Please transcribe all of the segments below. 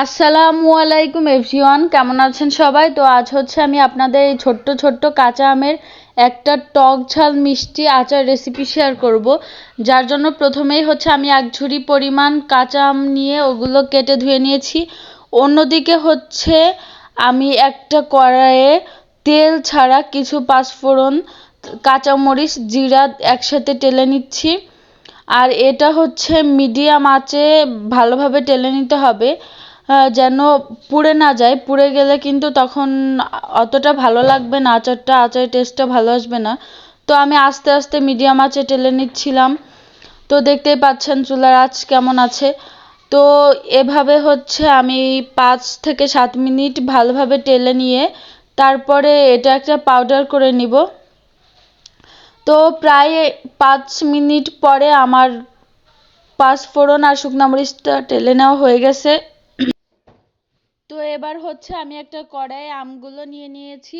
আসসালামু আলাইকুম এভরিওয়ান, কেমন আছেন সবাই? তো আজ হচ্ছে আমি আপনাদের এই ছোট্ট ছোট্ট কাঁচা আমের একটা টক ঝাল মিষ্টি আচার রেসিপি শেয়ার করব। যার জন্য প্রথমেই হচ্ছে আমি এক ঝুড়ি পরিমাণ কাঁচা আম নিয়ে ওগুলো কেটে ধুয়ে নিয়েছি। অন্যদিকে হচ্ছে আমি একটা কড়াইয়ে তেল ছাড়া কিছু পাঁচফোড়ন কাঁচামরিচ, জিরা একসাথে টেলে নিচ্ছি। আর এটা হচ্ছে মিডিয়াম আঁচে ভালোভাবে টেলে নিতে হবে। যেন পুড়ে না যায়। পুড়ে গেলে কিন্তু তখন অতটা ভালো লাগবে না, আচারটা, আচারের টেস্টটা ভালো আসবে না। তো আমি আস্তে আস্তে মিডিয়াম আঁচে টেলে নিচ্ছিলাম। তো দেখতেই পাচ্ছেন চুলার আঁচ কেমন আছে। তো এভাবে হচ্ছে আমি পাঁচ থেকে সাত মিনিট ভালোভাবে টেলে নিয়ে তারপরে এটা একটা পাউডার করে নিব। তো প্রায় পাঁচ মিনিট পরে আমার পাঁচফোড়ন আর শুকনো মরিচটা টেলে নেওয়া হয়ে গেছে। তো এবার হচ্ছে আমি একটা কড়াইয়ে আমগুলো নিয়ে নিয়েছি।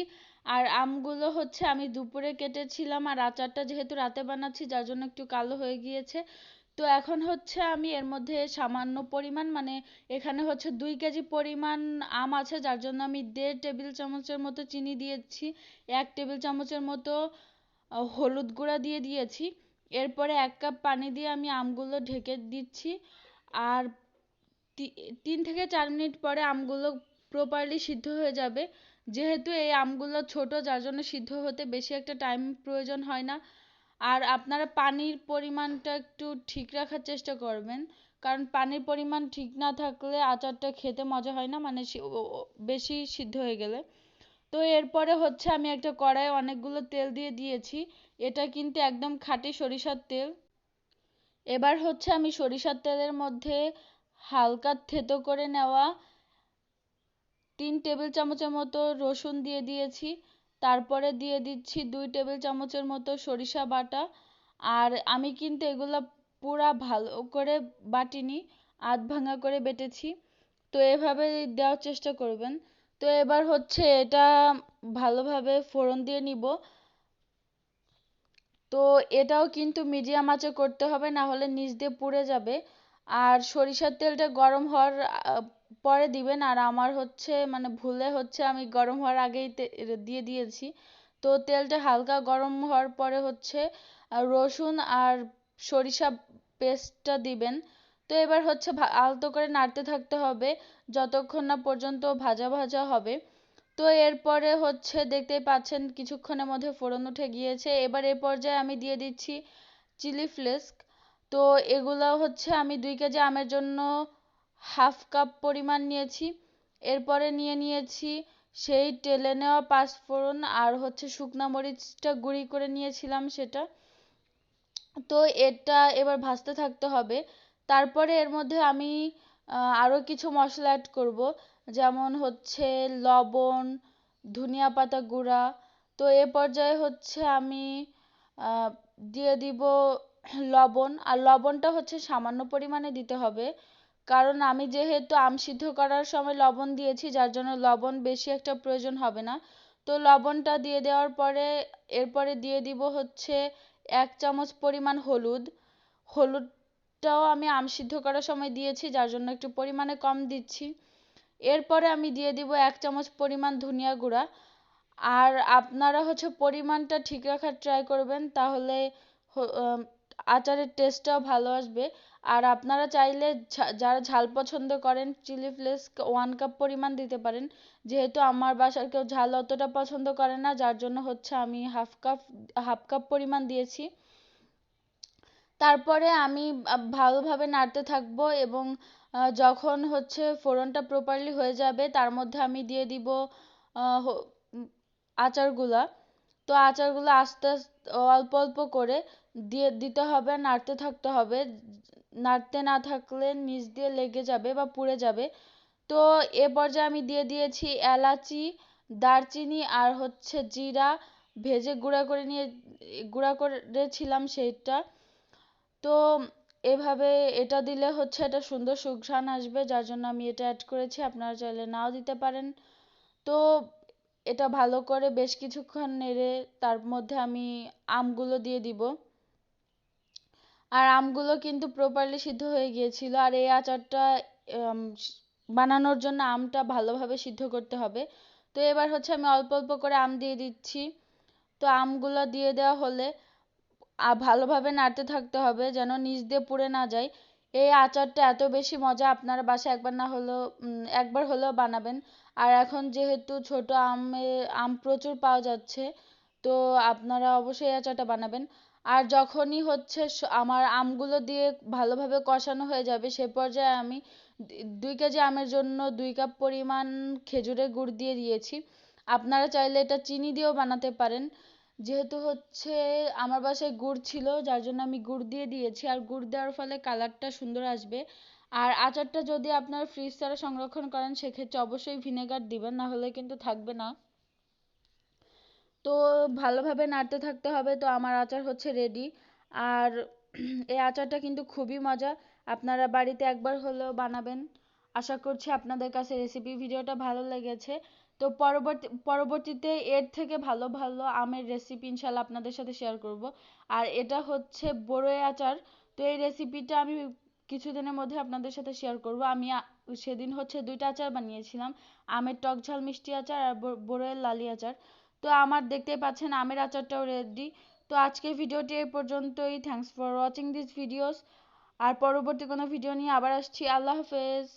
আর আমগুলো হচ্ছে আমি দুপুরে কেটেছিলাম আর আচারটা যেহেতু রাতে বানাচ্ছি, যার জন্য একটু কালো হয়ে গিয়েছে। তো এখন হচ্ছে আমি এর মধ্যে সামান্য পরিমাণ মানে এখানে হচ্ছে দুই কেজি পরিমাণ আম আছে, যার জন্য আমি দেড় টেবিল চামচের মতো চিনি দিয়েছি, এক টেবিল চামচের মতো হলুদ গুঁড়া দিয়ে দিয়েছি। এরপরে এক কাপ পানি দিয়ে আমি আমগুলো ঢেকে দিচ্ছি। আর তিন থেকে চার মিনিট পরে আমগুলো প্রপারলি সিদ্ধ হয়ে যাবে। যেহেতু এই আমগুলো ছোট, যার জন্য সিদ্ধ হতে বেশি একটা টাইম প্রয়োজন হয় না। আর আপনারা পানির পরিমাণটা একটু ঠিক রাখার চেষ্টা করবেন। কারণ পানির পরিমাণ ঠিক না থাকলে আচারটা খেতে মজা হয় না মানে বেশি সিদ্ধ হয়ে গেলে। তো এরপরে হচ্ছে আমি একটা কড়াইয়ে অনেকগুলো তেল দিয়ে দিয়েছি। এটা কিন্তু একদম খাঁটি সরিষার তেল। এবার হচ্ছে আমি সরিষার তেলের মধ্যে হালকা থেতো করে নেওয়া তিন টেবিল চামচের মতো রসুন দিয়ে দিয়েছি। তারপরে দিয়ে দিচ্ছি দুই টেবিল চামচের মতো সরিষা বাটা। আর আমি কিন্তু এগুলো পুরা ভালো করে বাটিনি, আধ ভাঙা করে বেটেছি। তো এভাবে দেওয়ার চেষ্টা করবেন। তো এবার হচ্ছে এটা ভালোভাবে ফোড়ন দিয়ে নিব। তো এটাও কিন্তু মিডিয়াম আঁচে করতে হবে না হলে নিচ দিয়ে পুড়ে যাবে। আর সরিষার তেলটা গরম হওয়ার পরে দিবেন। আর আমার হচ্ছে মানে ভুলে হচ্ছে, আমি গরম হওয়ার আগেই দিয়ে দিয়েছি। তো তেলটা হালকা গরম হওয়ার পরে হচ্ছে রসুন আর সরিষা পেস্টটা দিবেন। তো এবার হচ্ছে আলতো করে নাড়তে থাকতে হবে, যতক্ষণ না পর্যন্ত ভাজা ভাজা হবে। তো এরপরে হচ্ছে, দেখতেই পাচ্ছেন কিছুক্ষণের মধ্যে ফোড়ন উঠে গিয়েছে। এবার এ পর্যায়ে আমি দিয়ে দিচ্ছি চিলি ফ্লেক্স। তো এগুলো হচ্ছে আমি দুই কেজি আমের জন্য হাফ কাপ পরিমাণ নিয়েছি। এরপরে নিয়ে নিয়েছি সেই টেলে নেওয়া পাঁচফোড়ন আর হচ্ছে শুকনো মরিচটা গুঁড়ি করে নিয়েছিলাম সেটা। তো এটা এবার ভাজতে থাকতে হবে। তারপরে এর মধ্যে আমি আরও কিছু মশলা অ্যাড করব। যেমন হচ্ছে লবণ, ধনিয়া পাতা গুঁড়া। তো এ পর্যায়ে হচ্ছে আমি দিয়ে দিব লবণ, আর লবণটা হচ্ছে সামান্য পরিমাণে দিতে হবে। কারণ আমি যেহেতু আম সিদ্ধ করার সময় লবণ দিয়েছি, যার জন্য লবণ বেশি একটা প্রয়োজন হবে না। তো লবণটা দিয়ে দেওয়ার পরে, এরপরে দিয়ে দিব হচ্ছে এক চামচ পরিমাণ হলুদ। হলুদটাও আমি আম সিদ্ধ করার সময় দিয়েছি, যার জন্য একটু পরিমাণে কম দিচ্ছি। এরপরে আমি দিয়ে দিব এক চামচ পরিমাণ ধনিয়া গুঁড়া। আর আপনারা হচ্ছে পরিমাণটা ঠিক রাখার ট্রাই করবেন, তাহলে আচারের টেস্টটাও ভালো আসবে। আর আপনারা চাইলে যারা ঝাল পছন্দ করেন চিলি ফ্লেক্স ওয়ান কাপ পরিমাণ দিতে পারেন। যেহেতু আমার বাসার কেউ ঝাল অতটা পছন্দ করে না, যার জন্য হচ্ছে আমি হাফ কাপ হাফ কাপ পরিমাণ দিয়েছি। তারপরে আমি ভালোভাবে নাড়তে থাকব এবং যখন হচ্ছে ফোড়নটা প্রপারলি হয়ে যাবে, তার মধ্যে আমি দিয়ে দিব আচারগুলা। তো আচারগুলো আস্তে আস্তে, অল্প অল্প করে দিয়ে দিতে হবে, নাড়তে থাকতে হবে। নাড়তে না থাকলে নিচ দিয়ে লেগে যাবে বা পুড়ে যাবে। তো এ পর্যায়ে আমি দিয়ে দিয়েছি এলাচি, দারচিনি আর হচ্ছে জিরা। ভেজে গুঁড়া করে নিয়ে, গুঁড়া করেছিলাম সেইটা। তো এভাবে এটা দিলে হচ্ছে এটা সুন্দর সুঘ্রাণ আসবে, যার জন্য আমি এটা অ্যাড করেছি। আপনারা চাইলে নাও দিতে পারেন। তো এটা ভালো করে বেশ কিছুক্ষণ নেড়ে তার মধ্যে আমি আমগুলো দিয়ে দিব। আর আমগুলো কিন্তু প্রপারলি সিদ্ধ হয়ে গিয়েছিল। আর এই আচারটা বানানোর জন্য আমটা ভালোভাবে সিদ্ধ করতে হবে। তো এবার হচ্ছে আমি অল্প অল্প করে আম দিয়ে দিচ্ছি। তো আমগুলো দিয়ে দেওয়া হলে ভালোভাবে নাড়তে থাকতে হবে যেন নিচ দিয়ে পুড়ে না যায়। এই আচারটা এত বেশি মজা আপনারা বাসায় একবার না হলেও একবার হলেও বানাবেন। আর এখন যেহেতু ছোট আমে, আম প্রচুর পাওয়া যাচ্ছে, তো আপনারা অবশ্যই এই আচারটা বানাবেন। আর যখনই হচ্ছে আমার আমগুলো দিয়ে ভালোভাবে কষানো হয়ে যাবে, সে পর্যায়ে আমি দুই কেজি আমের জন্য দুই কাপ পরিমাণ খেজুরের গুড় দিয়ে দিয়েছি। আপনারা চাইলে এটা চিনি দিয়েও বানাতে পারেন। যেহেতু হচ্ছে আমার বাসায় গুড় ছিল, যার জন্য আমি গুড় দিয়ে দিয়েছি। আর গুড় দেওয়ার ফলে কালারটা সুন্দর আসবে। আর আচারটা যদি আপনার ফ্রিজ ছাড়া সংরক্ষণ করেন, সেক্ষেত্রে অবশ্যই ভিনেগার দিবেন, না হলে কিন্তু থাকবে না। তো ভালোভাবে নাড়তে থাকতে হবে। তো আমার আচার হচ্ছে রেডি আর এই আচারটা কিন্তু খুবই মজা। আপনারা বাড়িতে একবার হলেও বানাবেন। আশা করছি আপনাদের কাছে রেসিপি ভিডিওটা ভালো লেগেছে। তো পরবর্তী, পরবর্তীতে এর থেকে ভালো ভালো আমের রেসিপি ইনশাল্লাহ আপনাদের সাথে শেয়ার করব। আর এটা হচ্ছে বড়ই আচার। তো এই রেসিপিটা আমি কিছুদিনের মধ্যে আপনাদের সাথে শেয়ার করব। আমি সেদিন হচ্ছে দুইটা আচার বানিয়েছিলাম। আমের টক ঝাল মিষ্টি আচার আর বড়ইয়ের লালি আচার। তো আমার দেখতেই পাচ্ছেন আমের আচারটাও রেডি তো আজকের ভিডিওটি এই পর্যন্তই। Thanks for watching this videos আর পরবর্তী কোনো ভিডিও নিয়ে আবার আসছি। আল্লাহ হাফেজ।